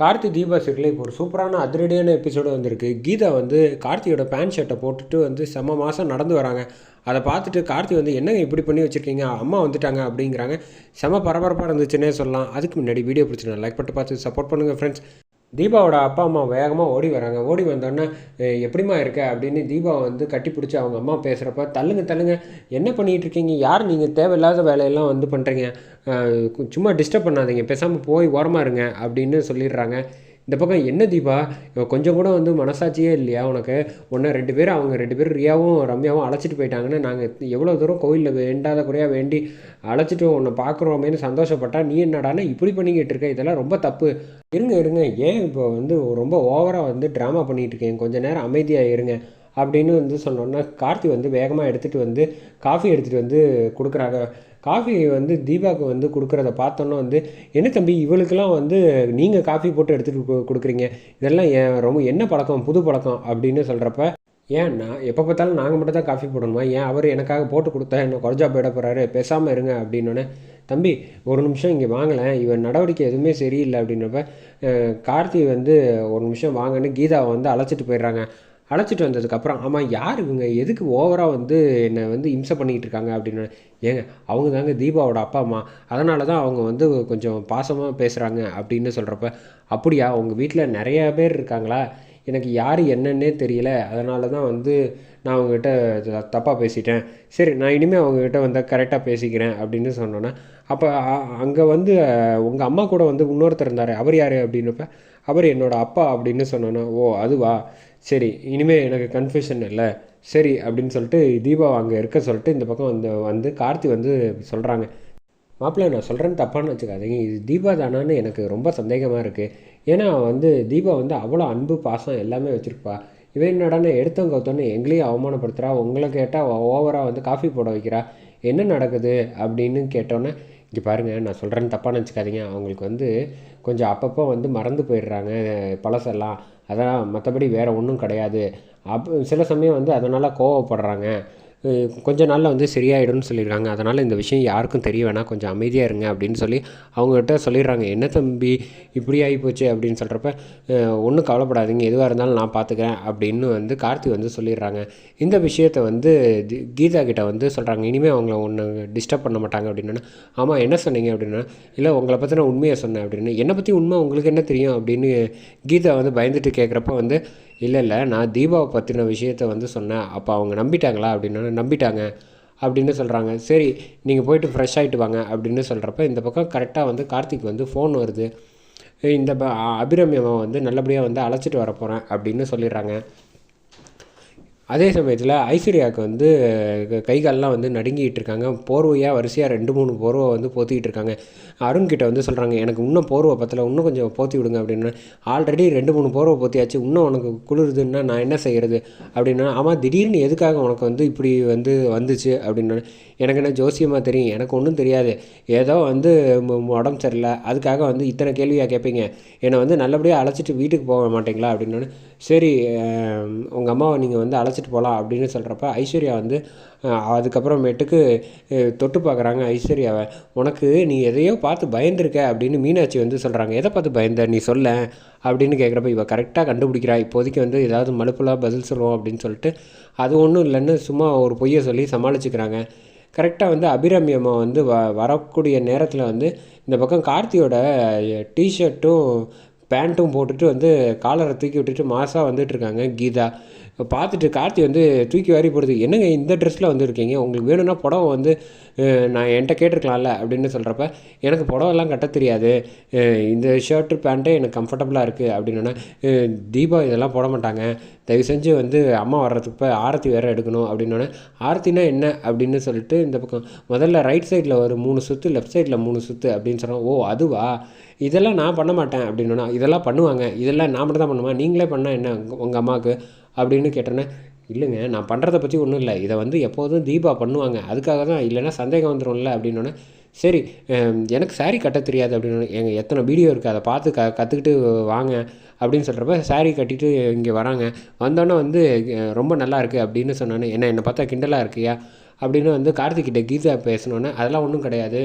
கார்த்தி தீபா சீரியலில் இப்போ ஒரு சூப்பரான அதிரடியான எபிசோடு வந்திருக்கு. கீதா வந்து கார்த்தியோட பேண்ட் ஷர்ட்டை போட்டுட்டு வந்து செம்ம மாதம் நடந்து வராங்க. அதை பார்த்துட்டு கார்த்தி வந்து என்னங்க இப்படி பண்ணி வச்சுருக்கீங்க? அம்மா வந்துட்டாங்க அப்படிங்கிறாங்க. செம பரபரப்பாக இருந்துச்சுன்னே சொல்லலாம். அதுக்கு முன்னாடி வீடியோ பிடிச்சிருந்தேன் லைக் பண்ணிட்டு பார்த்து சப்போர்ட் பண்ணுங்கள் ஃப்ரெண்ட்ஸ் தீபாவோட அப்பா அம்மா வேகமாக ஓடி வராங்க. ஓடி வந்தோடனே எப்படிமா எப்படிம்மா இருக்க? அப்படின்னு தீபா வந்து கட்டி பிடிச்சி அவங்க அம்மா பேசுகிறப்ப தள்ளுங்க தள்ளுங்க. என்ன பண்ணிகிட்டு இருக்கீங்க? யார் நீங்கள் தேவையில்லாத வேலையெல்லாம் வந்து பண்ணுறீங்க சும்மா டிஸ்டர்ப் பண்ணாதீங்க. பேசாமல் போய் ஓரமாக இருங்க. அப்படின்னு சொல்லிடுறாங்க. இந்த பக்கம் என்ன தீபா? கொஞ்சம் கூட வந்து மனசாட்சியே இல்லையா உனக்கு? ஒன்று ரெண்டு பேரும் அவங்க ரெண்டு பேரும் ரியாவும் ரம்யாவும் அழைச்சிட்டு போயிட்டாங்கன்னு நாங்கள் எவ்வளோ தூரம் கோயிலில் வேண்டாத குறையாக வேண்டி அழைச்சிட்டு உன்னை பார்க்குறோமேனு சந்தோஷப்பட்டா நீ என்னடான்னு இப்படி பண்ணிக்கிட்டு இருக்க? இதெல்லாம் ரொம்ப தப்பு. இருங்க இருங்க. ஏன் இப்போ வந்து ரொம்ப ஓவராக வந்து ட்ராமா பண்ணிகிட்டு இருக்கேன்? கொஞ்சம் நேரம் அமைதியாக இருங்க. அப்படின்னு வந்து சொன்னோன்னா கார்த்தி வந்து வேகமாக எடுத்துகிட்டு வந்து காஃபி எடுத்துகிட்டு வந்து கொடுக்குறாங்க. காஃபி வந்து தீபாவுக்கு வந்து கொடுக்குறத பார்த்தோன்னா வந்து என்ன தம்பி இவளுக்கெல்லாம் வந்து நீங்கள் காஃபி போட்டு எடுத்துகிட்டு கொடுக்குறீங்க? இதெல்லாம் ஏன் ரொம்ப என்ன பழக்கம்? புது பழக்கம்? அப்படின்னு சொல்கிறப்ப ஏன்னா எப்போ பார்த்தாலும் நாங்கள் மட்டும் தான் காஃபி போடணுமா? ஏன் அவர் எனக்காக போட்டு கொடுத்தா என்ன குறைஞ்சா போயிட போகிறாரு பேசாமல் இருங்க அப்படின்னோடனே தம்பி ஒரு நிமிஷம் இங்கே வாங்கலேன் இவன் நடவடிக்கை எதுவுமே சரியில்லை அப்படின்றப்ப கார்த்தி வந்து ஒரு நிமிஷம் வாங்கன்னு கீதாவை வந்து அழைச்சிட்டு போயிடுறாங்க. அழைச்சிட்டு வந்ததுக்கப்புறம் ஆமாம் யார் இவங்க? எதுக்கு ஓவராக வந்து என்னை வந்து இம்சை பண்ணிக்கிட்டு இருக்காங்க? அப்படின்னு. ஏங்க அவங்க தாங்க தீபாவோட அப்பா அம்மா. அதனால தான் அவங்க வந்து கொஞ்சம் பாசமாக பேசுகிறாங்க அப்படின்னு சொல்கிறப்ப அப்படியா உங்கள் வீட்டில் நிறைய பேர் இருக்காங்களா? எனக்கு யார் என்னன்னே தெரியல. அதனால தான் வந்து நான் அவங்ககிட்ட தப்பாக பேசிட்டேன். சரி நான் இனிமேல் அவங்ககிட்ட வந்து கரெக்டாக பேசிக்கிறேன் அப்படின்னு சொன்னோன்னே அப்போ அங்கே வந்து உங்கள் அம்மா கூட வந்து இன்னொருத்தர் இருந்தார். அவர் யார்? அப்படின்னப்ப அவர் என்னோட அப்பா அப்படின்னு சொன்னோன்னே ஓ அதுவா? சரி இனிமேல் எனக்கு கன்ஃபியூஷன் இல்லை. சரி அப்படின்னு சொல்லிட்டு தீபா அங்கே இருக்க சொல்லிட்டு இந்த பக்கம் வந்து வந்து கார்த்தி வந்து சொல்கிறாங்க மாப்பிள்ளை நான் சொல்கிறேன்னு தப்பான்னு வச்சுக்காதீங்க. இது தீபா தானான்னு எனக்கு ரொம்ப சந்தேகமாக இருக்குது ஏன்னா வந்து தீபா வந்து அவ்வளோ அன்பு பாசம் எல்லாமே வச்சுருப்பா. இவன் என்னடான்னு எடுத்தவங்க கவுத்தோன்னு எங்களையும் அவமானப்படுத்துகிறா உங்களை கேட்டால் ஓவராக வந்து காஃபி போட வைக்கிறா. என்ன நடக்குது அப்படின்னு கேட்டோன்னே இங்கே பாருங்கள் நான் சொல்கிறேன்னு தப்பாக வச்சுக்காதீங்க. அவங்களுக்கு வந்து கொஞ்சம் அப்பப்போ வந்து மறந்து போயிடுறாங்க பழசெல்லாம். அதான் மற்றபடி வேறு ஒன்றும் கிடையாது. அப் சில சமயம் வந்து அதனால் கோவப்படுறாங்க. கொஞ்ச நாளில் வந்து சரியாயிடும்னு சொல்லியிருக்காங்க. அதனால் இந்த விஷயம் யாருக்கும் தெரிய வேணாம். கொஞ்சம் அமைதியாக இருங்க அப்படின்னு சொல்லி அவங்ககிட்ட சொல்லிடுறாங்க. என்ன தம்பி இப்படி ஆகி போச்சு அப்படின்னு சொல்கிறப்ப ஒன்றும் கவலைப்படாதீங்க. எதுவாக இருந்தாலும் நான் பார்த்துக்கிறேன் அப்படின்னு வந்து கார்த்தி வந்து சொல்லிடுறாங்க. இந்த விஷயத்தை வந்து கீதா கிட்ட வந்து சொல்கிறாங்க இனிமேல் அவங்கள ஒன்று டிஸ்டர்ப் பண்ண மாட்டாங்க. அப்படின்னா ஆமாம் என்ன சொன்னீங்க? அப்படின்னா இல்லை உங்களை பற்றி நான் உண்மையை சொன்னேன். அப்படின்னு என்னை பற்றி உண்மை உங்களுக்கு என்ன தெரியும்? அப்படின்னு கீதா வந்து பயந்துட்டு கேட்குறப்ப வந்து இல்லை இல்லை நான் தீபாவை பற்றின விஷயத்த வந்து சொன்னேன். அப்போ அவங்க நம்பிட்டாங்களா? அப்படின்னா நம்பிட்டாங்க. அப்படின்னு சொல்கிறாங்க சரி நீங்கள் போயிட்டு ஃப்ரெஷ் ஆகிட்டு வாங்க. அப்படின்னு சொல்கிறப்ப இந்த பக்கம் கரெக்டாக வந்து கார்த்திக் வந்து ஃபோன் வருது. இந்த அபிரமியமாக வந்து நல்லபடியாக வந்து அழைச்சிட்டு வர போகிறேன் அப்படின்னு சொல்லிடுறாங்க. அதே சமயத்தில் ஐஸ்வர்யாவுக்கு வந்து க- கை கால்லாம் வந்து நடுங்கிட்டு இருக்காங்க போர்வையாக வரிசையாக ரெண்டு மூணு போர்வை வந்து போத்திக்கிட்டு இருக்காங்க அருண்கிட்ட வந்து சொல்கிறாங்க எனக்கு இன்னும் போர்வை பற்றல இன்னும் கொஞ்சம் போத்தி விடுங்க அப்படின்னா ஆல்ரெடி ரெண்டு மூணு போர்வை போத்தியாச்சு இன்னும் உனக்கு குளிருதுன்னா நான் என்ன செய்கிறது அப்படின்னா ஆமாம் திடீர்னு எதுக்காக உனக்கு வந்து இப்படி வந்து வந்துச்சு? அப்படின்னா எனக்கு என்ன ஜோசியமாக தெரியும் எனக்கு ஒன்றும் தெரியாது. ஏதோ வந்து உடம்பு சரியில்லை அதுக்காக வந்து இத்தனை கேள்வியாக கேட்பீங்க என்னை வந்து நல்லபடியாக அழைச்சிட்டு வீட்டுக்கு போக மாட்டீங்களா? அப்படின்னா சரி உங்கள் அம்மாவை நீங்கள் வந்து அழைச்சி அழைச்சிட்டு போகலாம் அப்படின்னு சொல்கிறப்ப ஐஸ்வர்யா வந்து அதுக்கப்புறமேட்டுக்கு தொட்டு பார்க்குறாங்க ஐஸ்வர்யாவை. உனக்கு நீ எதையோ பார்த்து பயந்துருக்க அப்படின்னு மீனாட்சி வந்து சொல்கிறாங்க எதை பார்த்து பயந்த? நீ சொல்ல அப்படின்னு கேட்குறப்ப இவள் கரெக்டாக கண்டுபிடிக்கிறா. இப்போதைக்கு வந்து ஏதாவது மலுப்புலாம் பதில் சொல்லுவோம் அப்படின்னு சொல்லிட்டு அது ஒன்றும் இல்லைன்னு சும்மா ஒரு பொய்யை சொல்லி சமாளிச்சுக்கிறாங்க. கரெக்டாக வந்து அபிரம்யம்மா வந்து வ வரக்கூடிய நேரத்தில் வந்து இந்த பக்கம் கார்த்தியோட டிஷர்ட்டும் பேண்ட்டும் போட்டுட்டு வந்து காலரை தூக்கி விட்டுட்டு மாசாக வந்துட்டு இருக்காங்க கீதா. பார்த்துட்டு கார்த்தி வந்து தூக்கி வாரி போடுது என்னங்க இந்த ட்ரெஸ்ஸில் வந்துருக்கீங்க? உங்களுக்கு வேணும்னா புடவை வந்து நான் என்கிட்ட கேட்டிருக்கலாம்ல அப்படின்னு சொல்கிறப்ப எனக்கு புடவெல்லாம் கட்ட தெரியாது. இந்த ஷர்ட்டு பேண்ட்டே எனக்கு கம்ஃபர்டபுளாக இருக்குது அப்படின்னா தீபா இதெல்லாம் போட மாட்டாங்க. தயவு செஞ்சு வந்து அம்மா வர்றதுக்கு இப்போ ஆரத்தி வேறு எடுக்கணும் அப்படின்னோடனே ஆரத்தினா என்ன அப்படின்னு சொல்லிட்டு இந்த பக்கம் முதல்ல ரைட் சைடில் ஒரு மூணு சுற்று லெஃப்ட் சைடில் மூணு சுற்று அப்படின்னு சொன்னோம் ஓ அதுவா? இதெல்லாம் நான் பண்ண மாட்டேன். அப்படின்னா இதெல்லாம் பண்ணுவாங்க. இதெல்லாம் நான் மட்டும் தான் பண்ணுவேன். நீங்களே பண்ணால் என்ன உங்கள் அம்மாவுக்கு? அப்படின்னு கேட்டோன்னே இல்லைங்க நான் பண்ணுறத பற்றி ஒன்றும் இல்லை. இதை வந்து எப்போதும் தீபா பண்ணுவாங்க. அதுக்காக தான் இல்லைன்னா சந்தேகம் வந்துடும்ல அப்படின்னோடனே சரி எனக்கு saree கட்ட தெரியாது அப்படின்னு எங்கள் எத்தனை வீடியோ இருக்குது அதை பார்த்து க கற்றுக்கிட்டு வாங்க அப்படின்னு சொல்கிறப்ப சாரீ கட்டிட்டு இங்கே வராங்க. வந்தோன்னே வந்து ரொம்ப நல்லா இருக்குது அப்படின்னு சொன்னோன்னே என்ன என்னை பார்த்தா கிண்டலாக இருக்கியா? அப்படின்னு வந்து கார்த்திக்கிட்ட கீதா பேசினோன்னே அதெல்லாம் ஒன்றும் கிடையாது.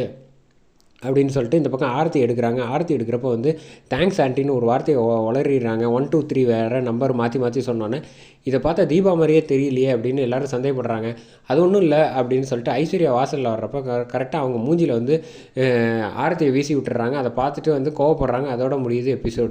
அப்படின்னு சொல்லிட்டு இந்த பக்கம் ஆரத்தி எடுக்கிறாங்க. ஆரத்தி எடுக்கிறப்போ வந்து தேங்க்ஸ் ஆண்டின்னு ஒரு வார்த்தையை வளரிடுறாங்க ஒன் டூ த்ரீ வேறு நம்பர் மாற்றி மாற்றி சொன்னோன்னே இதை பார்த்தா தீபா மாதிரியே தெரியலையே அப்படின்னு எல்லாரும் சந்தேகப்படுறாங்க. அது ஒன்றும் இல்லை அப்படின்னு சொல்லிட்டு ஐஸ்வர்யா வாசலில் வர்றப்போ க கரெக்டாக அவங்க மூஞ்சியில் வந்து ஆரத்தியை வீசி விட்டுறாங்க. அதை பார்த்துட்டு வந்து கோவப்படுறாங்க. அதோட முடியுது எபிசோடு